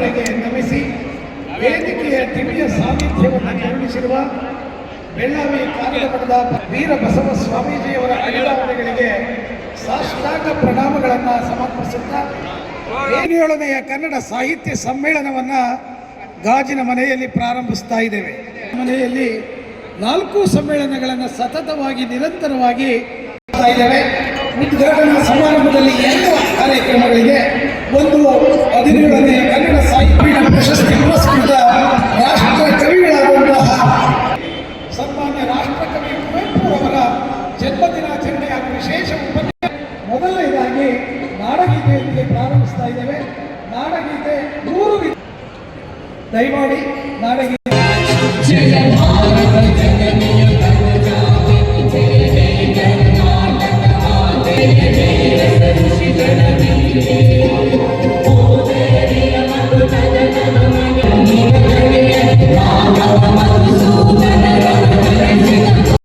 ಪರಂಪರೆಗೆ ನಮಿಸಿ ವೇದಿಕೆಯ ದಿವ್ಯ ಸಾನ್ನಿಧ್ಯವನ್ನು ಕರುಣಿಸಿರುವ ಬೆಳ್ಳಾವಿ ಕಾನಡ ಮಠದ ವೀರ ಬಸವ ಸ್ವಾಮೀಜಿಯವರ ಅಡಿದಾವಣೆಗಳಿಗೆ ಸಾಷ್ಟಾಂಗ ಪ್ರಣಾಮಗಳನ್ನು ಸಮರ್ಪಿಸುತ್ತಾ ಏಳನೆಯ ಕನ್ನಡ ಸಾಹಿತ್ಯ ಸಮ್ಮೇಳನವನ್ನ ಗಾಜಿನ ಮನೆಯಲ್ಲಿ ಪ್ರಾರಂಭಿಸ್ತಾ ಇದ್ದೇವೆ. ಮನೆಯಲ್ಲಿ ನಾಲ್ಕು ಸಮ್ಮೇಳನಗಳನ್ನು ಸತತವಾಗಿ ನಿರಂತರವಾಗಿ ಉದ್ಘಾಟನಾ ಸಮಾರಂಭದಲ್ಲಿ ಎಲ್ಲ ಕಾರ್ಯಕ್ರಮಗಳಿಗೆ ಒಂದು ಹದಿನೇಳನೇ ನಾಡಗೀತೆಯೊಂದಿಗೆ ಪ್ರಾರಂಭಿಸ್ತಾ ಇದ್ದೇವೆ ನಾಡಗೀತೆ ನೂರು ವಿ- ದಯಮಾಡಿ ನಾಡಗೀತೆ ಜಯ